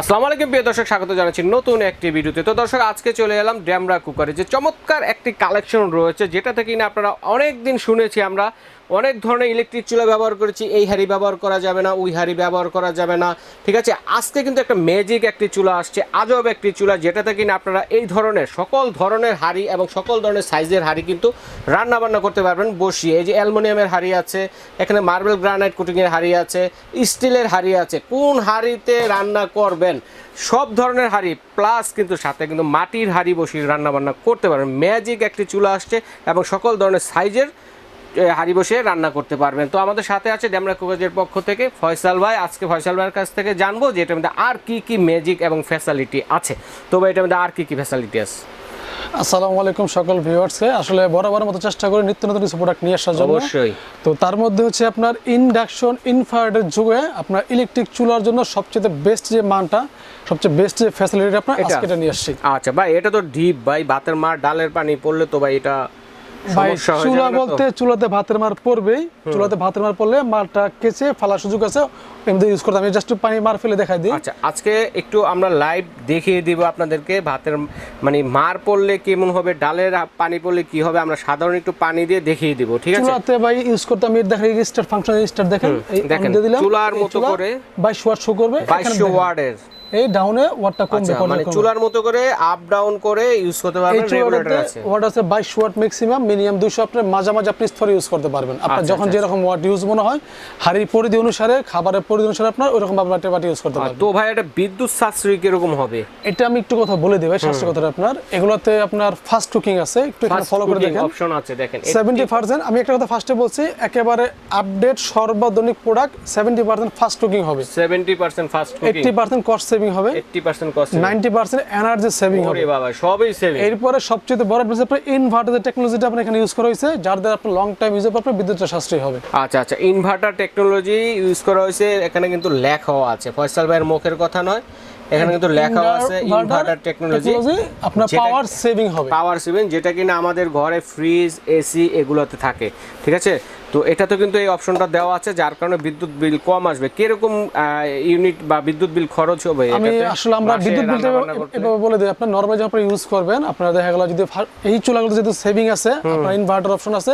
আসসালামু আলাইকুম, প্রিয় দর্শক, স্বাগত জানাচ্ছি নতুন একটি ভিডিওতে। তো দর্শক, আজকে চলে এলাম ড্যামরা কুকারে। যে চমৎকার একটি কালেকশন রয়েছে, যেটা থেকে কিনা আপনারা অনেক দিন শুনেছি আমরা অনেক ধরনের ইলেকট্রিক চুলা ব্যবহার করেছি, এই হাড়ি ব্যবহার করা যাবে না, ওই হাড়ি ব্যবহার করা যাবে না। ঠিক আছে, আজকে কিন্তু একটা ম্যাজিক একটি চুলা আসছে, আজব একটি চুলা, যেটাতে কিনা আপনারা এই ধরনের, সকল ধরনের হাড়ি এবং সকল ধরনের সাইজের হাড়ি কিন্তু রান্না বান্না করতে পারবেন বসিয়ে। এই যে অ্যালুমিনিয়ামের হাড়ি আছে, এখানে মার্বেল গ্রানাইট কুটিংয়ের হাড়ি আছে, স্টিলের হাড়ি আছে, কোন হাড়িতে রান্না করবেন? সব ধরনের হাড়ি প্লাস কিন্তু সাথে কিন্তু মাটির হাড়ি বসিয়ে রান্নাবান্না করতে পারবেন। ম্যাজিক একটি চুলা আসছে এবং সকল ধরনের সাইজের হাঁড়ি বসে রান্না করতে পারবেন। তো আমাদের সাথে আছে ড্যামরা কুকাজের পক্ষ থেকে ফয়সাল ভাই। আজকে ফয়সাল ভাইয়ের কাছ থেকে জানব যে এটার মধ্যে আর কি কি ম্যাজিক এবং ফ্যাসিলিটি আছে। তো ভাই এটার মধ্যে আর কি কি ফ্যাসিলিটি আছে? আসসালামু আলাইকুম সকল ভিউয়ার্সকে আসলে বরাবরের মতো চেষ্টা করি নিত্য নতুন কিছু প্রোডাক্ট নিয়ে আসার জন্য। অবশ্যই। তো তার মধ্যে হচ্ছে আপনার ইন্ডাকশন ইনফ্রারেডের যুগে আপনার ইলেকট্রিক চুলার জন্য সবচেয়ে বেস্ট যে মানটা সবচেয়ে বেস্ট যে ফ্যাসিলিটি আপনার? আজকে এটা নিয়ে আসছি। আচ্ছা ভাই এটা তো ডিপ ভাই। ভাতের মার ডালের পানি পড়লে তো ভাই এটা চুলা? বলতে চুলাতে ভাতের মার পড়বেই। চুলাতে ভাতের মার পড়লে মারটা কেচে ফালার সুযোগ আছে এমনি ইউজ করতে আমি জাস্ট পানি মার ফেলে দেখাই দিই। আচ্ছা আজকে একটু আমরা লাইভ দেখিয়ে দিব আপনাদেরকে ভাতের মানে মার পড়লে কেমন হবে ডালের পানি পড়লে কি হবে আমরা সাধারণ একটু পানি দিয়ে দেখিয়ে দিব ঠিক আছে? চুলাতে ভাই ইউজ করতে আমি দেখেন রিস্টার্ট ফাংশন রিস্টার্ট দেখেন দেখেন, চুলার মতো করে 22 ওয়াট শো করবে এখানে বাইশশো দেখেন। ওয়ার্ডের এই ডাউনে ওয়াটটা কমবে আচ্ছা মানে চুলার মতো করে আপ ডাউন করে ইউজ করতে পারবেন রেগুলেটর আছে। ওয়াট আছে বাইশ ওয়াট ম্যাক্সিমাম মিনিমাম দুশো আপনার মাঝামাঝি আপনি স্তরে ইউজ করতে পারবেন। আপনার আচ্ছা, যখন আচ্ছা, যেরকম ওয়াট ইউজ মনে হয় হাড়ির পরিধি অনুসারে খাবারের পরিধি অনুসারে আপনার ওইরকম ভাবে বাটি বাটি ইউজ করতে পারবেন। তো ভাই এটা বিদ্যুৎ সাশ্রয়ী কীরকম হবে? এটা আমি একটু কথা বলে ভাই স্বাস্থ্য কথাটা আপনার। এগুলোতে আপনার ফাস্ট কুকিং আছে একটু এখানে ফলো করে দেখেন। অপশন আছে দেখেন। সেভেন্টি পার্সেন্ট আমি একটা কথা ফার্স্টে বলছি একেবারে update সর্বাধুনিক product seventy percent fast cooking হবে। 70% fast cooking eighty percent cost saving হবে। 80% cost ninety percent energy saving হবে ওরে বাবা সবই সেভিং এরপরে সবচেয়ে বড় বিষয় আপনার ইনভার্টার টেকনোলজিটা আপনার এখানে ইউজ করা হয়েছে যার দ্বারা আপনার লং টাইম ইউজ আপনার সাশ্রয়ী হবে। আচ্ছা আচ্ছা ইনভার্টার টেকনোলজি ইউজ করা হয়েছে এখানে কিন্তু লেখাও আছে। ফয়সাল ভাইয়ের মুখের কথা নয় এখানে কিন্তু লেখাও আছে ইনভার্টার টেকনোলজি আপনার পাওয়ার সেভিং হবে। পাওয়ার সেভেন যেটা কিনা আমাদের ঘরে ফ্রিজ এসি এগুলোতে থাকে ঠিক আছে? তো এটা তো কিন্তু এই অপশনটা দেওয়া আছে যার কারণে বিদ্যুৎ বিল কম আসবে। কীরকম ইউনিট বা বিদ্যুৎ বিল খরচ হবে আমি আসলে আমরা বিদ্যুৎ বিলটা এভাবে বলে দিই আপনার নর্মাল যখন ইউজ করবেন আপনার দেখা গেল যদি এই চুলাগুলো যেহেতু সেভিং আছে আপনার ইনভার্টার অপশন আছে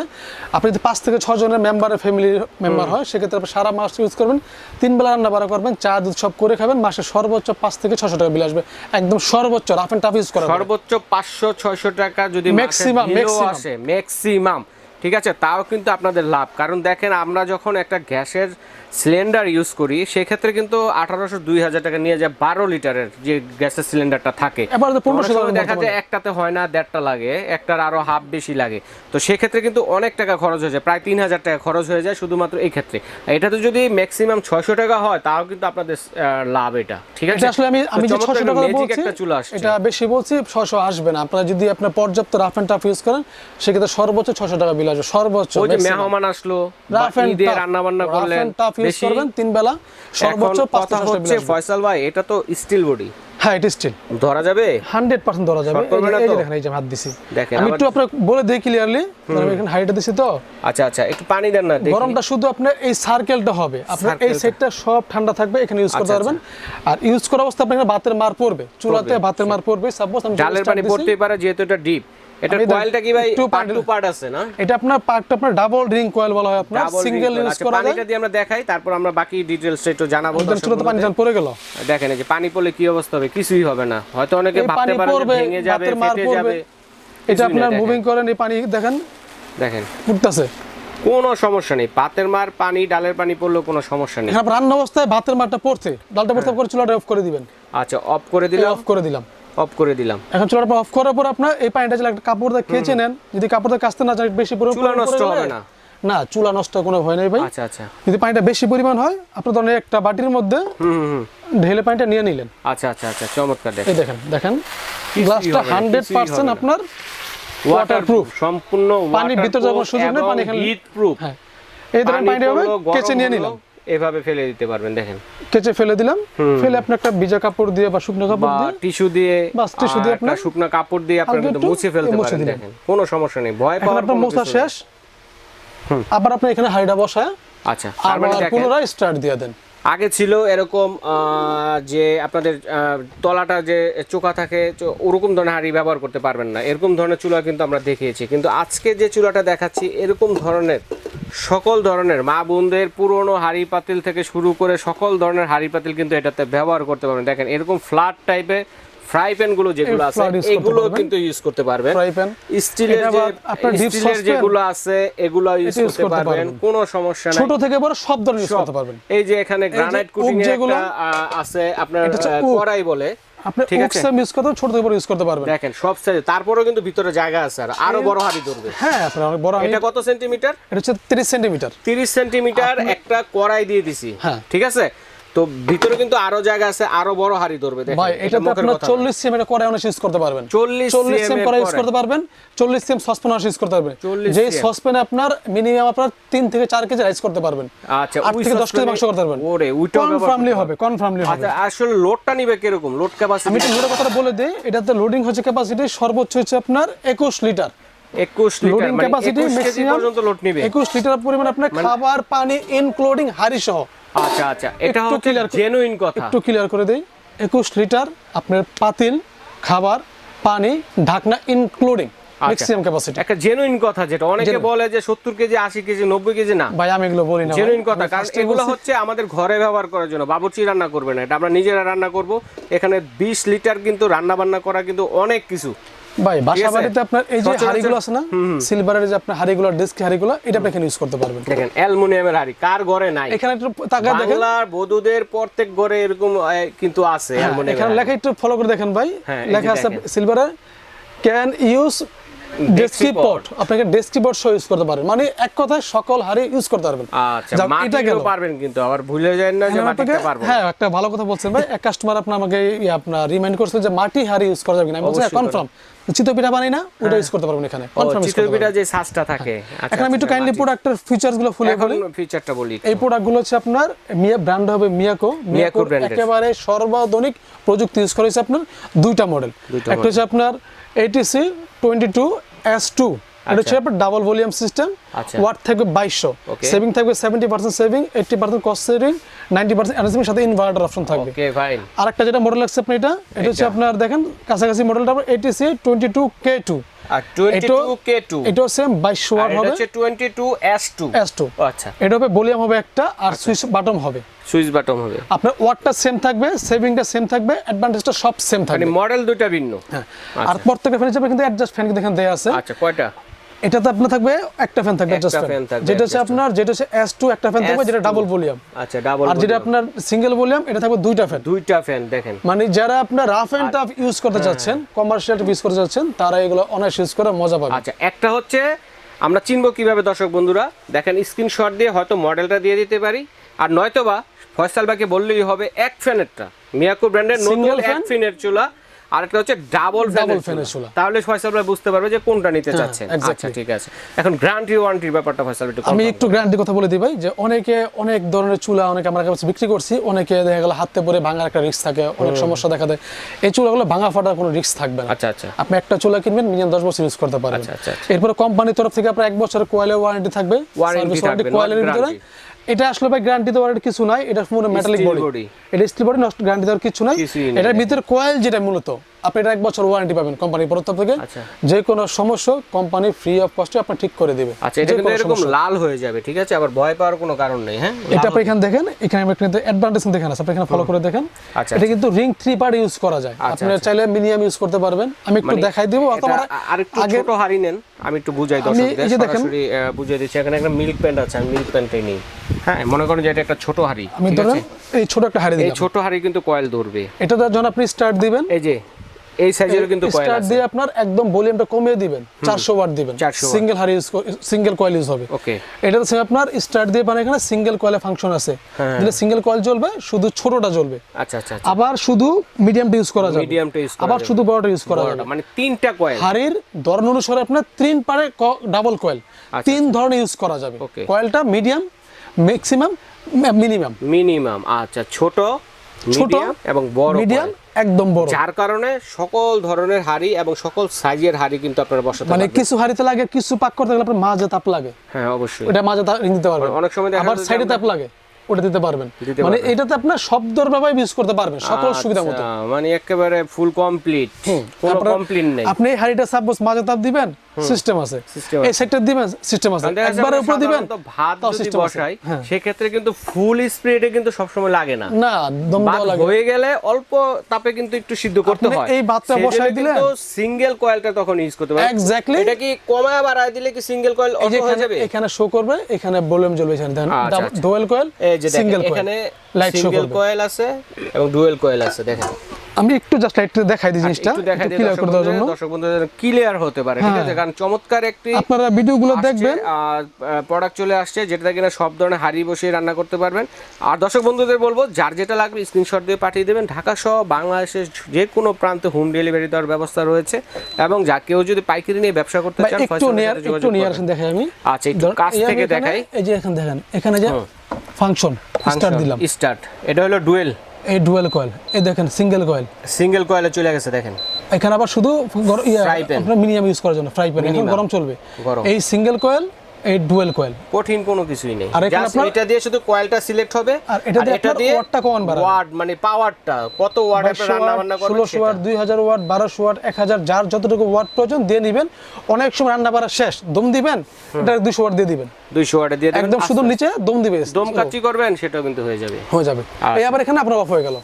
আপনি যদি পাঁচ থেকে ছয় জনের মেম্বারের ফ্যামিলির মেম্বার হয় সেক্ষেত্রে আপনি সারা মাস ইউজ করবেন তিন বেলা রান্না বাড়া করবেন চা দুধ সব করে খাবেন মাসে সর্বোচ্চ পাঁচ থেকে ছশো টাকা বিল আসবে। একদম সর্বোচ্চ রাফ অ্যান্ড টাফ ইউজ করা সর্বোচ্চ পাঁচশো ছয়শো টাকা যদি ম্যাক্সিমাম। আসে ম্যাক্সিমাম ঠিক আছে? তাও কিন্তু আপনাদের লাভ। কারণ দেখেন আমরা যখন একটা গ্যাসের সিলিন্ডার ইউজ করি সেক্ষেত্রে কিন্তু আঠারোশো দুই হাজার টাকা নিয়ে যায় বারো লিটারের যে গ্যাসের সিলিন্ডারটা থাকে এবার 1500 টাকা দেখা যায় একটাতে হয় না দেড়টা লাগে একটার আরও হাফ বেশি লাগে। তো সেক্ষেত্রে কিন্তু অনেক টাকা খরচ হয়ে যায় প্রায় তিন হাজার টাকা খরচ হয়ে যায় শুধুমাত্র এই ক্ষেত্রে। এটাতে যদি ম্যাক্সিমাম ছয়শো টাকা হয় তাও কিন্তু আপনাদের লাভ এটা ঠিক আছে? আসলে আমি আমি যে ছশো টাকা বলছি একটা চুলা আসছে। এটা বেশি বলছি ছশো আসবে না। আপনারা যদি আপনার পর্যাপ্ত রাফ অ্যান্ড টাফ ইউজ করেন সেক্ষেত্রে সর্বোচ্চ ছশো টাকা বিল আসবে সর্বোচ্চ মেহমান আসলো রাফ অ্যান্ড রান্না বান্না করলেন। টাফ ইউজ করবেন তিন বেলা সর্বোচ্চ কথা হচ্ছে ফয়সাল ভাই এটা তো স্টিল বডি হ্যাঁ এটা স্টিল ধরা যাবে? হান্ড্রেড পার্সেন্ট ধরা যাবে। এই যে-? দেখেন এই যে হাত দিছি। দেখেন, আমি একটু আপনাকে বলে দিই ক্লিয়ারলি আমি এখানে হাইটা দিছি তো। আচ্ছা আচ্ছা একটু পানি দেন না গরমটা শুধু আপনার এই সার্কেলটা হবে। আপনার এই। সেটটা সব ঠান্ডা থাকবে এখানে ইউজ করতে আচ্ছা, পারবেন। আর ইউজ করা অবস্থা আপনার ভাতের মার পড়বে। চুলাতে ভাতের মার পড়বে। সাপোজ আমি ডালের পানি। পড়তেই পারে যেহেতু এটা ডিপ এটা কয়েলটা কি ভাই? পার্ট টু পার্ট আছে না? এটা আপনার পার্টটা আপনার ডাবল রিং কয়েল বলা হয় আপনার সিঙ্গেল ইউজ করা যায় পানিটা দিয়ে আমরা দেখাই তারপর আমরা বাকি ডিটেইলস একটু জানাব চুলাতে পানি। পড়ে গেল। দেখেন এই যে পানি পড়লে কি অবস্থা হবে? কিছুই হবে না। হয়তো অনেকে ভাবতে পারে ভেঙে যাবে ফেটে যাবে। এটা আপনার মুভিং করেন এই পানি দেখেন। দেখেন। কোনো সমস্যা নেই। পাতের মার পানি ডালের পানি পড়লেও কোনো সমস্যা নেই। রান্না অবস্থায় ভাতের মারটা পড়ছে। ডালটা পড়তে করে চুলাটা অফ করে দিবেন। আচ্ছা অফ করে দিলে অফ করে দিলাম। অফ করে দিলাম। এখন চুলাটা অফ করার পর আপনার এই পানিটা যদি একটা কাপড় দিয়ে খেঁচে নেন। যদি কাপড় দিয়ে কাচতে না চান বেশি পরিমাণ চুলা নষ্ট হবে না। না চুলা নষ্ট কোনো ভয় নেই ভাই। আচ্ছা আচ্ছা। যদি পানিটা বেশি পরিমাণ হয় আপনার ধরেন একটা বাটির মধ্যে ঢেলে পানিটা নিয়ে নিলেন। আচ্ছা আচ্ছা আচ্ছা চমৎকার দেখেন। এই দেখেন দেখেন। গ্লাসটা হান্ড্রেড পার্সেন্ট। আপনার ওয়াটারপ্রুফ সম্পূর্ণ পানির ভিতরে যাওয়ার সুযোগ নেই, পানি এখানে- হিট প্রুফ হ্যাঁ। এই ধরেন পানিটা হবে কেচে নিয়ে নিলাম। এভাবে ফেলে দিতে পারবেন দেখেন। কেচে ফেলে দিলাম। ফেলে আপনি একটা ভিজা কাপড় দিয়ে বা শুকনো কাপড় দিয়ে টিস্যু দিয়ে বাস, টিস্যু দিয়ে আপনি একটা শুকনো কাপড় দিয়ে আপনি কিন্তু মুছে ফেলতে পারেন দেখেন। কোনো সমস্যা নেই ভয় পাওয়ার আপনার কোনো মোছা শেষ। আবার আপনি এখানে হাইডা বসায় আচ্ছা দেখেন। পুনরায় স্টার্ট দিয়ে দেন। আগে ছিল এরকম যে আপনাদের তলাটা যে চোখা থাকে ওরকম ধরনের হাঁড়ি ব্যবহার করতে পারবেন না। এরকম ধরনের চুলা কিন্তু আমরা দেখিয়েছি। কিন্তু আজকে যে চুলাটা দেখাচ্ছি, এরকম ধরনের, সকল ধরনের, মা বোনদের পুরনো হাঁড়ি পাতিল থেকে শুরু করে সকল ধরনের হাঁড়ি পাতিল কিন্তু এটাতে ব্যবহার করতে পারবেন। দেখেন, এরকম ফ্ল্যাট টাইপের ফ্রাই প্যানগুলো যেগুলো আছে এগুলো কিন্তু ইউজ করতে পারবেন। Fry pan. স্টিলের যে আপনার স্টিলের যেগুলো আছে এগুলো ইউজ করতে পারবেন। কোনো সমস্যা নাই। ছোট থেকে বড় সব ধরনের ইউজ করতে পারবেন। এই যে এখানে গ্রানাইট কুটিং যেগুলো, আছে আপনার। কড়াই বলে। আপনি ঠিক ওক আছে? সেম ইউজ করতে ছোট থেকে বড় ইউজ করতে পারবেন। দেখেন সব সাইজে তারপরেও কিন্তু ভিতরে জায়গা আছে আর। আরও বড় হাড়ি ধরবে। হ্যাঁ আপনার অনেক বড় এটা কত সেন্টিমিটার এটা হচ্ছে তিরিশ সেন্টিমিটার তিরিশ সেন্টিমিটার একটা কড়াই দিয়ে দিছি। হ্যাঁ। ঠিক আছে? তো ভিতরে কিন্তু আরও জায়গা আছে আরও বড় হাড়ি ধরবে ভাই এটা আপনার কথা না। চল্লিশ সিএম এটা করে অনেক ইউজ করতে পারবেন। 40 চল্লিশ cm সিএম করে ইউজ করতে পারবেন চল্লিশ সিএম সসপ্যান ইউজ করতে পারবেন। যে cm সসপ্যানে আপনার মিনিমাম আপনার তিন থেকে চার কেজি রাইস করতে পারবেন। আচ্ছা আট থেকে দশ কেজি মাংস করতে পারবেন। ওরে ব্যবহার কনফার্মলি হবে কনফার্মলি হবে। আচ্ছা আসলে লোডটা নিবে কীরকম? লোড ক্যাপাসিটি আমি একটু লোডের কথাটা বলে দিই এটাতে লোডিং হচ্ছে ক্যাপাসিটি সর্বোচ্চ হচ্ছে আপনার একুশ লিটার। 21 লিটার লোডিং মানে 21 কেজি পর্যন্ত লোড নিবে। একুশ লিটার পরিমাণ আপনার খাবার পানি ইনক্লুডিং হাড়ি সহ আচ্ছা আচ্ছা। এটা হচ্ছে জেনুইন কথা। একটু ক্লিয়ার করে দেই। একুশ লিটার আপনার পাতিল খাবার পানি ঢাকনা ইনক্লুডিং ম্যাক্সিমাম ক্যাপাসিটি একটা জেনুইন কথা যেটা। অনেকে বলে যে সত্তর কেজি আশি কেজি নব্বই কেজি না। ভাই আমি এগুলো বলি না জেনুইন কথা। কারণ এগুলো হচ্ছে আমাদের ঘরে ব্যবহার করার জন্য। বাবুর্চি রান্না করবে না। এটা আমরা নিজেরা রান্না করব। এখানে বিশ লিটার কিন্তু রান্না বান্না করা কিন্তু অনেক কিছু। ভাই বাসা বাড়িতে আপনার এই যে হাড়িগুলো আছে না সিলভারের যে আপনার হাড়িগুলো ডেস্ক হাড়িগুলো এটা আপনি এখানে ইউজ করতে পারবেন। দেখেন অ্যালুমিনিয়ামের হাড়ি কার ঘরে নাই? এখানে একটু তাকায় দেখেন। বাংলার বধূদের প্রত্যেক ঘরে এরকম কিন্তু আছে হ্যাঁ, এখানে লেখা একটু ফলো করে দেখেন ভাই। হ্যাঁ, লেখা আছে দেখেন। সিলভারের ক্যান ইউজ ডেস্কিপট আপনাকে ডেস্কিপট ইউজ করতে মানে এক কথায় সকল হাড়ি ইউজ করতে পারবেন। আচ্ছা এটা গেল। পারবেন কিন্তু আবার ভুলে যায় না যে মাটিতে পারব। হ্যাঁ একটা ভালো কথা বলছেন ভাই। এক কাস্টমার আপনার আমাকে আপনার রিমাইন্ড করছিল যে মাটি হাড়ি ইউজ করা যাবে কিনা। আমি বলছি কনফার্ম চিতো পিঠা বানাই না ওটা ইউজ করতে পারবেন এখানে। যে সাজটা থাকে আচ্ছা, এখন আমি একটু কাইন্ডলি প্রোডাক্টের ফিচারসগুলো ফুলে বলি। ফিচারটা বলি এই প্রোডাক্টগুলো হচ্ছে আপনার মিয়া ব্র্যান্ড হবে মিয়াকো মিয়াকো। একেবারে সর্বাধুনিক প্রযুক্তি ইউজ করেছে আপনার দুইটা মডেল একটা হচ্ছে আপনার HTC twenty two S two এটা হচ্ছে আপনার ডাবল ভলিউম সিস্টেম আচ্ছা। ওয়াট থাকবে বাইশশো। সেভিং থাকবে seventy percent saving eighty percent cost saving ninety percent এনার্জির সাথে ইনভার্টার অপশন থাকবে। আর একটা যেটা মডেল লাগছে আপনি এটা এটা হচ্ছে আপনার দেখেন কাছাকাছি মডেলটা HTC twenty two K two আর 22K2 এটাও সেম বাইশশো আর ওয়াট হবে। হচ্ছে 22S2 এস টু আচ্ছা। এটা হবে ভলিউম হবে একটা আর সুইচ বাটন হবে। সুইচ বাটন হবে। আপনার ওয়াটটা সেম থাকবে সেভিংটা সেম থাকবে অ্যাডভান্টেজটা সব সেম মানে মডেল দুইটা ভিন্ন। হ্যাঁ। আর প্রত্যেকটা ফ্যান যাবে কিন্তু অ্যাডজাস্ট ফ্যান কিন্তু এখানে দেয়া আছে। আচ্ছা কয়টা? এটাতে আপনার থাকবে একটা ফ্যান থাকবে fan ফ্যান থাকবে যেটা হচ্ছে আপনার যেটা হচ্ছে এস টু একটা ফ্যান থাকবে যেটা ডাবল ভলিউম আচ্ছা ডাবল আর যেটা আপনার সিঙ্গেল ভলিউম এটা থাকবে দুইটা ফ্যান দুইটা ফ্যান দেখেন। মানে যারা আপনার রাফ এন্ড টাফ ইউজ করতে। চাচ্ছেন কমার্শিয়াল ইউজ করতে চাচ্ছেন তারা এগুলো অনায়াস ইউজ করে মজা পাবে। আচ্ছা একটা হচ্ছে আমরা চিনবো কীভাবে দর্শক বন্ধুরা দেখেন স্ক্রিনশট দিয়ে হয়তো মডেলটা দিয়ে দিতে পারি আর নয়তোবা ফয়সাল ভাইকে বললেই হবে এক ফ্যানেরটা মিয়াকো ব্র্যান্ডের নতুন এক? ফ্যানের চুলা। আর একটা হচ্ছে ডাবল চুলা। তাহলে ফয়সাল ভাই বুঝতে পারবে যে কোনটা নিতে চাচ্ছেন। আচ্ছা ঠিক আছে। এখন গ্যারান্টি ওয়ারেন্টির ব্যাপারটা ফয়সাল একটু আমি একটু গ্যারান্টি কথা বলে দিই ভাই যে অনেকে অনেক ধরনের চুলা অনেকে আমার কাছে বিক্রি করছি অনেকে দেখা গেল হাতে পরে ভাঙার একটা রিস্ক থাকে অনেক সমস্যা দেখা দেয়। এই চুলাগুলো ভাঙা ফাটার কোনো রিস্ক থাকবে না। আচ্ছা আচ্ছা। আপনি একটা চুলা কিনবেন মিনিমাম দশ বছর ইউজ করতে পারবেন। আচ্ছা, আচ্ছা, আচ্ছা। এরপরে কোম্পানির তরফ থেকে আপনার এক বছরের কোয়ালের ওয়ারেন্টি থাকবে। ভিতরে। guarantee। এটা আসলে ভাই গ্যারান্টি দেওয়ার কিছু নাই এটা পুরো মেটালিক বডি এটা স্টিল বডি নষ্ট গ্যারান্টি দেওয়ার কিছু নাই। এটার ভিতরে কয়েল যেটা মূলত। আপনি এটা এক বছর ওয়ারেন্টি পাবেন কোম্পানির তরফ থেকে। আচ্ছা। যে কোনো সমস্যা কোম্পানি ফ্রি অফ কস্টে আপনি ঠিক করে দিবে। আচ্ছা এটা কিন্তু এরকম লাল হয়ে যাবে ঠিক আছে? আবার ভয় পাওয়ার কোনো কারণ নেই হ্যাঁ? এটা আপনি এখানে দেখেন এখানে আপনি কিন্তু অ্যাডভান্টেজ দেখেন আছে আপনি এখানে ফলো করে দেখেন। আচ্ছা, এটা কিন্তু রিং থ্রি পার্ট ইউজ করা যায়। আচ্ছা, আপনি আচ্ছা। চাইলে মিনিমাম ইউজ করতে পারবেন। আমি একটু মানে দেখাই দেবো অথবা এটা আ- আরেকটু আগে ছোট হাড়ি নেন আমি একটু বুঝাই আমি দর্শকদের এই যে দেখেন- সরাসরি বুঝিয়ে দিচ্ছি। এখানে একটা মিল্ক প্যান্ট আছে আমি মিল্ক প্যান্টটাই নেই হ্যাঁ মনে করেন যে এটা একটা ছোট হাড়ি আমি ধরেন এই ছোট একটা হাড়ি এই ছোট হাড়ি কিন্তু কয়েল ধরবে। এটা যখন আপনি স্টার্ট দিবেন এই যে এই সাইজের কিন্তু আছে। দিয়ে আপনার একদম ভলিউমটা কমিয়ে দিবেন চারশো ওয়াট দিবেন। সিঙ্গেল হাড়ি ইউজ সিঙ্গেল কয়েল ইউজ হবে। ওকে এটা হচ্ছে আপনার স্টার্ট দিয়ে মানে এখানে সিঙ্গেল কয়েলে ফাংশন আছে। হ্যাঁ। দিলে সিঙ্গেল কয়েল জ্বলবে শুধু ছোটটা জ্বলবে। আচ্ছা আচ্ছা আচ্ছা। আবার শুধু মিডিয়ামটা ইউজ করা যাবে। মিডিয়ামটা ইউজ আবার শুধু বড়টা ইউজ করা যাবে। মানে তিনটা কয়েল হাড়ির ধরন অনুসারে আপনার তিন পারে ডাবল কয়েল তিন ধরনের ইউজ করা যাবে। আচ্ছা, কয়েলটা মিডিয়াম ম্যাক্সিমাম মিনিমাম মিনিমাম আচ্ছা ছোট ছোট এবং বড় মিডিয়াম। একদম বড়। যার কারণে সকল ধরনের হাড়ি এবং সকল সাইজের হাড়ি কিন্তু আপনারা বসাতে মানে কিছু হাড়িতে লাগে কিছু পাক করতে গেলে আপনার মাঝে তাপ লাগে। হ্যাঁ অবশ্যই। এটা মাঝে তাপ নিতে দিতে পারবেন। অনেক সময় আবার সাইডে তাপ লাগে ওটা দিতে পারবেন। মানে। এটাতে আপনার সব ধরনের ইউজ করতে পারবেন সকল সুবিধা মতো। আচ্ছা, মানে একেবারে ফুল কমপ্লিট কোনো কমপ্লেইন নেই। আপনি হাড়িটা সাপোজ মাঝে তাপ দিবেন সিস্টেম আছে। এই সেক্টর দিবেন সিস্টেম আছে। একবারে উপরে দিবেন ভাত যদি বসাই হ্যাঁ। সেক্ষেত্রে কিন্তু ফুল স্পিডে কিন্তু সবসময় লাগে না। না দম দেওয়া লাগে। হয়ে গেলে অল্প তাপে কিন্তু একটু সিদ্ধ করতে হয়। এই ভাতটা বসাই দিলেন- সিঙ্গেল কয়েলটা তখন ইউজ করতে পারবেন Exactly. এটা কি কমায় বাড়ায় দিলে কি সিঙ্গেল কয়েল অটো হয়ে যাবে? এখানে শো করবে এখানে ভলিউম জ্বলবে এখানে দেখেন। ডুয়েল কয়েল এই যে দেখেন সিঙ্গেল কয়েল এখানে লাইট শো সিঙ্গেল কয়েল আছে এবং ডুয়েল কয়েল আছে দেখেন। আমি একটু জাস্ট লাইটটা দেখাই দিই জিনিসটা একটু ক্লিয়ার করে দেওয়ার জন্য। দর্শক বন্ধুদের ক্লিয়ার হতে পারে ঠিক হ্যাঁ। আছে? কারণ চমৎকার একটি আপনারা ভিডিওগুলো দেখবেন। আর প্রোডাক্ট চলে আসছে যেটা কিনা সব ধরনের হাড়ি বসিয়ে রান্না করতে পারবেন। আর দর্শক বন্ধুদের বলব যার যেটা লাগবে স্ক্রিনশট দিয়ে পাঠিয়ে দেবেন। ঢাকা সহ বাংলাদেশের যে কোনো প্রান্তে হোম ডেলিভারি দেওয়ার ব্যবস্থা রয়েছে। এবং যা কেউ যদি পাইকারি নিয়ে ব্যবসা করতে চান একটু নিয়ার একটু নিয়ার। দেখাই আমি। আচ্ছা একটু কাছ থেকে দেখাই। এই যে এখানে দেখেন। এখানে যে ফাংশন স্টার্ট দিলাম। স্টার্ট এটা হলো ডুয়েল এই ডুয়েল কয়েল এই দেখেন সিঙ্গেল কয়েল সিঙ্গেল কয়েলে চলে গেছে দেখেন। এখানে আবার শুধু আপনার মিনিমাম ইউজ করার জন্য ফ্রাই প্যান এখন গরম চলবে। এই সিঙ্গেল কয়েল এই ডুয়েল কয়েল। কঠিন কোনো কিছুই নেই। আর এটা দিয়ে শুধু কয়েলটা সিলেক্ট হবে আর এটা দিয়ে আপনার ওয়াটটা কমান বাড়াবে। ওয়াট মানে পাওয়ারটা কত ওয়াট আপনি রান্না বান্না করবেন ওয়াট দুই হাজার ওয়াট বারোশো ওয়াট এক হাজার যার যতটুকু ওয়াট প্রয়োজন দিয়ে নিবেন। অনেক সময় রান্না বাড়া শেষ দম দিবেন এটা দুশো ওয়াট দিয়ে দিবেন। 200 ওয়াটে দিয়ে একদম শুধু নিচে দম দিবে। দম কাচ্চি করবেন সেটাও কিন্তু হয়ে যাবে। হয়ে যাবে। এই আবার এখানে আপনার অফ হয়ে গেল।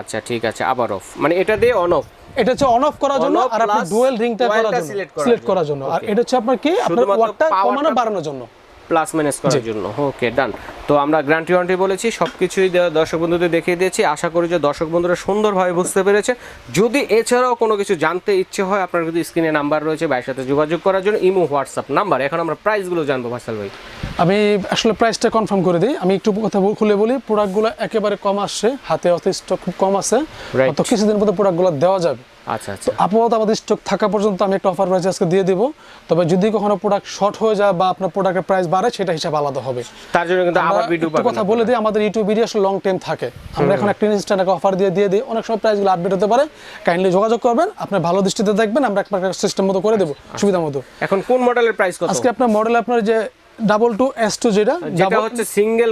আচ্ছা ঠিক আছে আবার অফ মানে এটা দিয়ে অন অফ এটা হচ্ছে অন অফ করার জন্য আর আপনি ডুয়েল রিংটা করার জন্য সিলেক্ট করার জন্য। আর এটা হচ্ছে আপনার কি? আপনার ওয়াটটা কমানো বাড়ানোর জন্য। প্লাস মাইনাস করার জন্য। ওকে ডান তো আমরা ওয়ারেন্টি বলেছি সব কিছুই দর্শক বন্ধুদের দেখিয়ে দিয়েছি। আশা করি যে দর্শক বন্ধুরা সুন্দরভাবে বুঝতে পেরেছে। যদি এছাড়াও কোনো কিছু জানতে ইচ্ছে হয় আপনার কিন্তু স্ক্রিনে নাম্বার রয়েছে ভাইয়ের সাথে যোগাযোগ করার জন্য ইমো হোয়াটসঅ্যাপ নাম্বার। এখন আমরা প্রাইসগুলো জানব ফাসাল ভাই। আমি আসলে প্রাইসটা কনফার্ম করে দিই। আমি একটু কথা খুলে বলি প্রোডাক্টগুলো একেবারে কম আসছে। হাতে অত স্টক খুব কম আছে। তো কিছুদিন মধ্যে প্রোডাক্টগুলো দেওয়া যাবে। আচ্ছা আচ্ছা। আপাতত আমাদের স্টক থাকা পর্যন্ত আমি একটা অফার প্রাইস আজকে দিয়ে দিব। তবে যদি কখনো প্রোডাক্ট শর্ট হয়ে যায় বা আপনার প্রোডাক্টের প্রাইস বাড়ে সেটা হিসাব আলাদা হবে। তার জন্য কিন্তু আবার ভিডিও পাবেন কথা বলে দিই আমাদের ইউটিউব ভিডিও আসলে লং টাইম থাকে। আমরা এখন একটা ইনস্ট্যান্ট একটা অফার দিয়ে দিয়ে দিই। অনেক সময় প্রাইসগুলো আপডেট হতে পারে। কাইন্ডলি যোগাযোগ করবেন। আপনি ভালো দৃষ্টিতে দেখবেন। আমরা একটা সিস্টেম মতো করে দেবো। সুবিধা মতো। এখন কোন মডেলের প্রাইস কত? আজকে আপনার মডেল আপনার যে ডাবল টু এস টু যেটা যেটা হচ্ছে সিঙ্গেল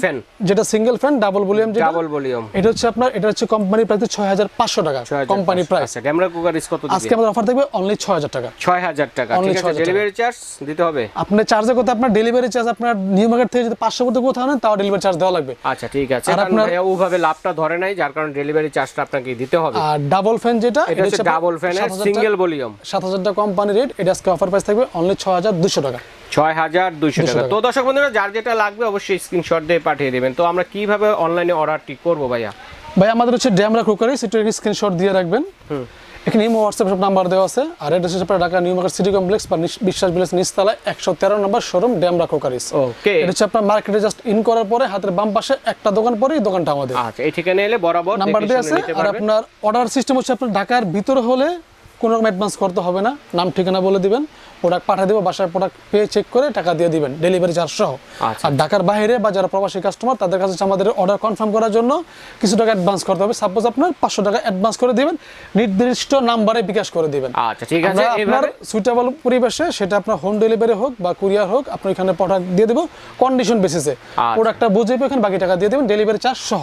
ফ্যান যেটা সিঙ্গেল ফ্যান ডাবল ভলিউম যেটা ডাবল ভলিউম এটা হচ্ছে আপনার এটা হচ্ছে কোম্পানি প্রাইস ছয় হাজার পাঁচশো টাকা কোম্পানি প্রাইস আচ্ছা ক্যামেরা কুকার ইস কত আজকে আমাদের অফার থাকবে অনলি ছয় হাজার টাকা। ছয় হাজার টাকা ঠিক আছে? ডেলিভারি চার্জ দিতে হবে? আপনি চার্জের কথা আপনার ডেলিভারি চার্জ আপনার নিউ মার্কেট থেকে যদি পাঁচশো মতো কোথাও নেন তাও ডেলিভারি চার্জ দেওয়া লাগবে। আচ্ছা ঠিক আছে। আর আপনার- ওভাবে লাভটা ধরে নাই যার কারণে ডেলিভারি চার্জটা আপনাকে দিতে হবে। আর ডাবল ফ্যান যেটা এটা হচ্ছে ডাবল ফ্যানের সিঙ্গেল ভলিউম সাত হাজার টাকা কোম্পানি রেট এটা আজকে অফার প্রাইস থাকবে অনলি ছয় হাজার দুশো টাকা। ছয় হাজার দুইশো টাকা। তো দর্শক বন্ধুরা যার যেটা লাগবে অবশ্যই স্ক্রিনশট দিয়ে পাঠিয়ে দেবেন। তো আমরা কীভাবে অনলাইনে অর্ডারটি করব ভাইয়া? ভাই আমাদের হচ্ছে ড্যামরা কুকারি সেটার স্ক্রিনশট দিয়ে রাখবেন। এখানে ইমো হোয়াটসঅ্যাপ সব নাম্বার দেওয়া আছে আর হচ্ছে আপনার Dhaka new market city complex বা বিশ্বাস ভিলেজ নিচতলা একশো তেরো নম্বর শোরুম ড্যামরা কুকারিস ওকে এটা হচ্ছে আপনার মার্কেটে জাস্ট ইন করার পরে হাতের বাম পাশে একটা দোকান পরেই দোকানটা আমাদের। আচ্ছা এই ঠিকানা এলে বরাবর নাম্বার দেওয়া আছে আর আপনার অর্ডার সিস্টেম হচ্ছে আপনার ঢাকার ভিতরে হলে কোনো রকম অ্যাডভান্স করতে হবে না। নাম ঠিকানা বলে দিবেন। প্রোডাক্ট পাঠিয়ে দেবো বাসায় প্রোডাক্ট পেয়ে চেক করে টাকা দিয়ে দিবেন ডেলিভারি চার্জ সহ। আচ্ছা। আর ঢাকার বাইরে বা যারা প্রবাসী কাস্টমার তাদের কাছে আমাদের অর্ডার কনফার্ম করার জন্য কিছু টাকা অ্যাডভান্স করতে হবে। সাপোজ আপনার পাঁচশো টাকা অ্যাডভান্স করে দিবেন নির্দিষ্ট নাম্বারে বিকাশ করে দিবেন। আচ্ছা ঠিক আছে আপনার সুইটেবল পরিবেশে সেটা আপনার হোম ডেলিভারি হোক বা কুরিয়ার হোক আপনার এখানে প্রোডাক্ট দিয়ে দেবো কন্ডিশন বেসিসে প্রোডাক্টটা বুঝে পেয়ে বাকি টাকা দিয়ে দেবেন ডেলিভারি চার্জ সহ।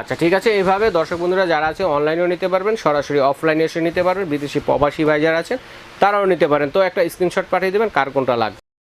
আচ্ছা ঠিক আছে এইভাবে দর্শক বন্ধুরা যারা আছে অনলাইনেও নিতে পারবেন সরাসরি অফলাইনে এসে নিতে পারবেন। বিদেশি প্রবাসী ভাই যারা আছেন তারাও নিতে পারেন। তো একটা স্ক্রিনশট পাঠিয়ে দেবেন কার কোনটা লাগবে।